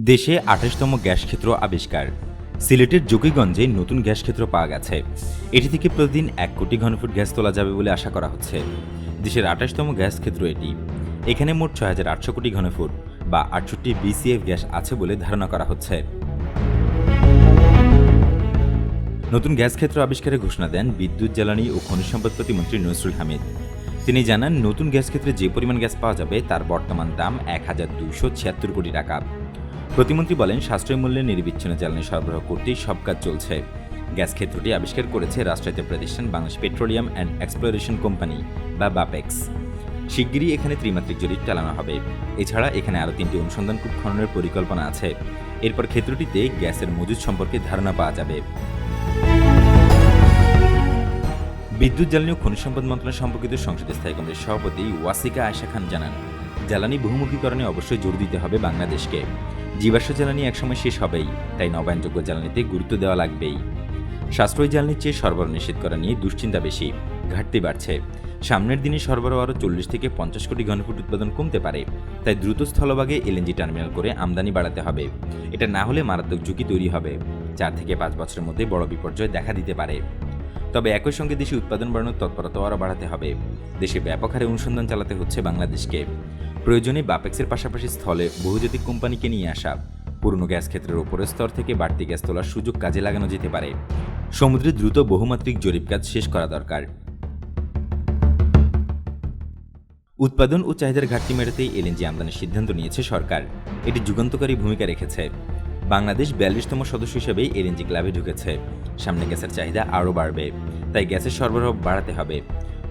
দেশে আঠাশতম গ্যাস ক্ষেত্র আবিষ্কার। সিলেটের জকিগঞ্জে নতুন গ্যাস ক্ষেত্র পাওয়া গেছে। এটি থেকে প্রতিদিন এক কোটি ঘনফুট গ্যাস তোলা যাবে বলে আশা করা হচ্ছে। দেশের আঠাশতম গ্যাস ক্ষেত্র এটি। এখানে মোট ছয় হাজার আটশো কোটি ঘনফুট বা আটষট্টি বিসিএফ গ্যাস আছে বলে ধারণা করা হচ্ছে। নতুন গ্যাস ক্ষেত্র আবিষ্কারের ঘোষণা দেন বিদ্যুৎ, জ্বালানি ও খনিজ সম্পদ প্রতিমন্ত্রী নজরুল হামিদ। তিনি জানান, নতুন গ্যাস ক্ষেত্রে যে পরিমাণ গ্যাস পাওয়া যাবে তার বর্তমান দাম এক হাজার দুশো ছিয়াত্তর কোটি টাকা। প্রতিমন্ত্রী বলেন, সাশ্রয় মূল্যে নির্বিচ্ছিন্ন জ্বালানি সরবরাহ করতেই সব কাজ চলছে। গ্যাস ক্ষেত্রটি আবিষ্কার করেছে রাষ্ট্রায়ত্ত প্রতিষ্ঠান Bangladesh petroleum and exploration company বা বাপেক্স। শিগগিরই এখানে ত্রিমাত্রিক জরিপ চালানো হবে। এছাড়া এখানে আরও তিনটি অনুসন্ধান কূপ খননের পরিকল্পনা আছে। এরপর ক্ষেত্রটিতে গ্যাসের মজুদ সম্পর্কে ধারণা পাওয়া যাবে। বিদ্যুৎ, জ্বালানি ও খনিজ সম্পদ মন্ত্রণালয় সম্পর্কিত সংসদের স্থায়ী কমিটির সভাপতি ওয়াসিকা আয়শা খান জানান, জ্বালানি বহুমুখীকরণে অবশ্যই জোর দিতে হবে বাংলাদেশকে। জীবাশ্ম জ্বালানি একসময় শেষ হবেই, তাই নবায়নযোগ্য জ্বালানিতে গুরুত্ব দেওয়া লাগবেই। সাশ্রয়ী জ্বালানির চেয়ে সরবরাহ নিষেধ করা নিয়ে দুশ্চিন্তা বেশি, ঘাটতি বাড়ছে। সামনের দিনে সরবরাহ আরও চল্লিশ থেকে পঞ্চাশ কোটি ঘনফুট উৎপাদন কমতে পারে, তাই দ্রুত স্থলভাগে এলএনজি টার্মিনাল করে আমদানি বাড়াতে হবে। এটা না হলে মারাত্মক ঝুঁকি তৈরি হবে, চার থেকে পাঁচ বছরের মধ্যে বড় বিপর্যয় দেখা দিতে পারে। তবে একই সঙ্গে দেশে উৎপাদন বাড়ানোর তৎপরতা আরও বাড়াতে হবে। দেশে ব্যাপক হারে অনুসন্ধান চালাতে হচ্ছে বাংলাদেশকে। প্রয়োজনে বাপেক্সের পাশাপাশি স্থলে বহুজাতিক কোম্পানিকে নিয়ে আসা পুরনো গ্যাস ক্ষেত্রের ওপরের স্তর থেকে বাড়তি গ্যাস তোলার সুযোগ কাজে লাগানো যেতে পারে। সমুদ্রে দ্রুত বহুমাত্রিক জরিপ কাজ শেষ করা দরকার। উৎপাদন ও চাহিদার ঘাটতি মেটাতেই এলএনজি আমদানির সিদ্ধান্ত নিয়েছে সরকার। এটি যুগান্তকারী ভূমিকা রেখেছে। বাংলাদেশ বিয়াল্লিশতম সদস্য হিসেবে এলএনজি ক্লাবে ঢুকেছে। সামনে গ্যাসের চাহিদা আরও বাড়বে। তাই গ্যাসের সরবরাহ বাড়াতে হবে।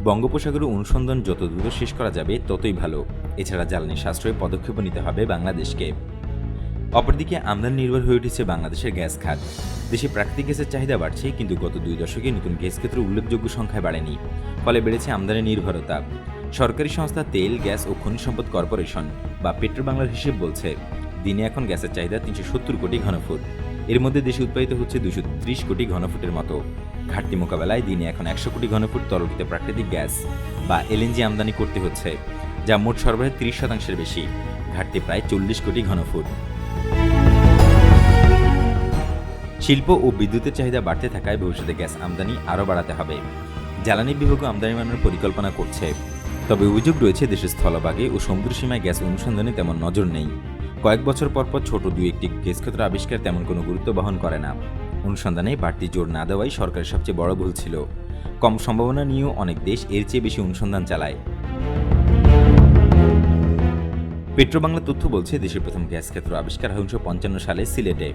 বঙ্গোপসাগরে অনুসন্ধান যত দ্রুত শেষ করা যাবে, ততই ভালো। এছাড়া জ্বালানি সাশ্রয়ে পদক্ষেপ নিতে হবে বাংলাদেশকে। অপরদিকে, আমদানি নির্ভর হয়ে উঠেছে বাংলাদেশের গ্যাস খাত। দেশে প্রাকৃতিক গ্যাসের চাহিদা বাড়ছে, কিন্তু গত দুই দশকে নতুন গ্যাস ক্ষেত্র উল্লেখযোগ্য সংখ্যায় বাড়েনি। ফলে বেড়েছে আমদানি নির্ভরতা। সরকারি সংস্থা তেল, গ্যাস ও খনিজ সম্পদ কর্পোরেশন, বা পেট্রো বাংলার হিসেব বলছে, দিনে এখন গ্যাসের চাহিদা তিনশো সত্তর কোটি ঘনফুট। এর মধ্যে দেশে উৎপাদিত হচ্ছে দুশো ত্রিশ কোটি ঘনফুটের মতো ঘাটতি মোকাবেলায় দিনে এখন একশো কোটি ঘনফুট তরলিত প্রাকৃতিক গ্যাস বা এলএনজি আমদানি করতে হচ্ছে, যা মোট সরবরাহের ত্রিশ শতাংশের বেশি, ঘাটতি প্রায় চল্লিশ কোটি ঘনফুট। শিল্প ও বিদ্যুতের চাহিদা বাড়তে থাকায় ভবিষ্যতে গ্যাস আমদানি আরও বাড়াতে হবে। জ্বালানি বিভাগ আমদানি বাড়ানোর পরিকল্পনা করছে। তবে অভিযোগ রয়েছে, দেশের স্থলভাগে ও সমুদ্র সীমায় গ্যাস অনুসন্ধানে তেমন নজর নেই। কয়েক বছর পর পর ছোট দুই একটি ক্ষেত্র আবিষ্কার তেমন কোনো গুরুত্ব বহন করে না। অনুসন্ধানে বাড়তি জোর না দেওয়াই সরকারের সবচেয়ে বড় ভুল ছিল। কম সম্ভাবনা নিয়েও অনেক দেশ এর চেয়ে বেশি অনুসন্ধান চালায়। পেট্রোবাংলা তথ্য বলছে, দেশের প্রথম গ্যাস ক্ষেত্র আবিষ্কার হয় উনিশশো পঞ্চান্ন সালে সিলেটে।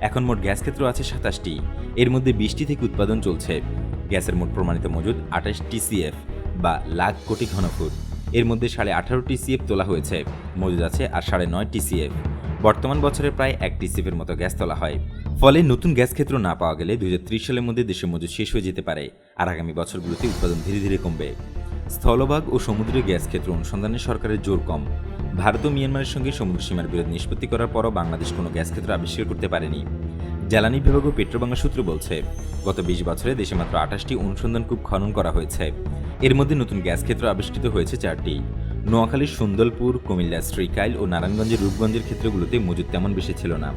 এখন মোট গ্যাস ক্ষেত্র আছে সাতাশটি। এর মধ্যে বিশটি থেকে উৎপাদন চলছে। গ্যাসের মোট প্রমাণিত মজুদ আঠাশ টিসিএফ বা লাখ কোটি ঘনফুট। এর মধ্যে সাড়ে আঠারো টিসিএফ তোলা হয়েছে, মজুদ আছে আর সাড়ে নয় টিসিএফ। বর্তমান বছরে প্রায় এক টিসিএফের মতো গ্যাস তোলা হয়। ফলে নতুন গ্যাস ক্ষেত্র না পাওয়া গেলে দুই হাজার ত্রিশ সালের মধ্যে দেশের মজুদ শেষ হয়ে যেতে পারে আর আগামী বছরগুলোতে উৎপাদন ধীরে ধীরে কমবে। স্থলভাগ ও সমুদ্রের গ্যাস ক্ষেত্র অনুসন্ধানে সরকারের জোর কম। ভারত ও মিয়ানমারের সঙ্গে সমুদ্র সীমার বিরোধ নিষ্পত্তি করার পরও বাংলাদেশ কোনো গ্যাস ক্ষেত্র আবিষ্কার করতে পারেনি। জ্বালানি বিভাগ ও পেট্রোবাংলা সূত্র বলছে, গত বিশ বছরে দেশে মাত্র আঠাশটি অনুসন্ধান কূপ খনন করা হয়েছে। এর মধ্যে নতুন গ্যাস ক্ষেত্র আবিষ্কৃত হয়েছে চারটি। নোয়াখালীর সুন্দরপুর কুমিল্লা শ্রীকাইল ও নারায়ণগঞ্জের রূপগঞ্জের ক্ষেত্রগুলোতে মজুদ তেমন বেশি ছিল না।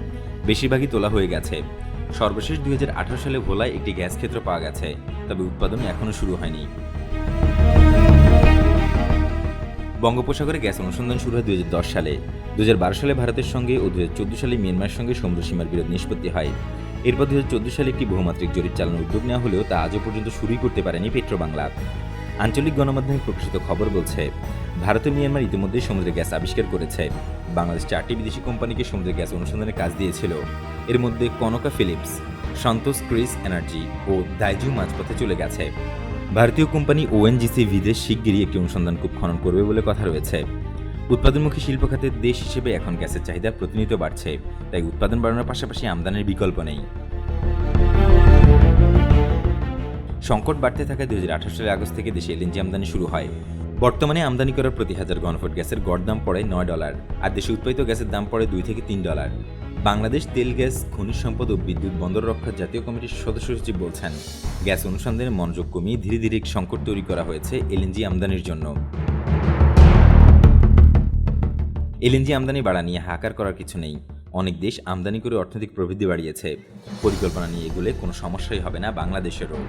বেশিরভাগই তোলা হয়ে গেছে। সর্বশেষ দুই হাজার আঠারো সালে ভোলায় একটি গ্যাস ক্ষেত্র পাওয়া গেছে, তবে উৎপাদন এখনও শুরু হয়নি। বঙ্গোপসাগরে গ্যাস অনুসন্ধান শুরু হয় দুই হাজার দশ সালে। দু হাজার বারো সালে ভারতের সঙ্গে ও দু হাজার চৌদ্দ সালে মিয়ানমারের সঙ্গে সমুদ্র সীমার বিরোধ নিষ্পত্তি হয়। এরপর দু হাজার সালে একটি বহুমাত্রিক জরিপ চালানোর উদ্যোগ নেওয়া হলেও তা আজও পর্যন্ত শুরুই করতে পারেনি পেট্রো বাংলা আঞ্চলিক গণমাধ্যমে প্রকাশিত খবর বলছে, ভারত মিয়ানমার ইতিমধ্যেই সমুদ্রে গ্যাস আবিষ্কার করেছে। বাংলাদেশ চারটি বিদেশি কোম্পানিকে সমুদ্রে গ্যাস অনুসন্ধানের কাজ দিয়েছিল। এর মধ্যে Conoco Phillips, Santos Kris energy ও দাইজু মাঝপথে চলে গেছে। ভারতীয় কোম্পানি ওএনজিসি বিদেশ শিগগিরই একটি অনুসন্ধান কূপ খনন করবে বলে কথা রয়েছে। উৎপাদনমুখী শিল্প খাতের দেশ হিসেবে এখন গ্যাসের চাহিদা প্রতিনিয়ত বাড়ছে, তাই উৎপাদন বাড়ানোর পাশাপাশি আমদানির বিকল্প নেই। সংকট বাড়তে থাকায় দুই সালের আগস্ট থেকে দেশে এলএনজি আমদানি শুরু হয়। বর্তমানে আমদানি করার প্রতি হাজার ঘনফুট গ্যাসের গড় দাম পড়ে নয় ডলার, আর দেশে উৎপাদিত গ্যাসের দাম পড়ে দুই থেকে তিন ডলার। বাংলাদেশ তেল, গ্যাস, খনিজ সম্পদ ও বিদ্যুৎ বন্দর রক্ষা জাতীয় কমিটির সদস্য সচিব বলছেন, গ্যাস অনুসন্ধানে মনোযোগ কমিয়ে ধীরে ধীরে সংকট তৈরি করা হয়েছে এলএনজি আমদানির জন্য। এলএনজি আমদানি বাড়া নিয়ে হাকার করার কিছু নেই। অনেক দেশ আমদানি করে অর্থনৈতিক প্রবৃদ্ধি বাড়িয়েছে। পরিকল্পনা নিয়ে এগুলে কোনো সমস্যাই হবে না বাংলাদেশেরও।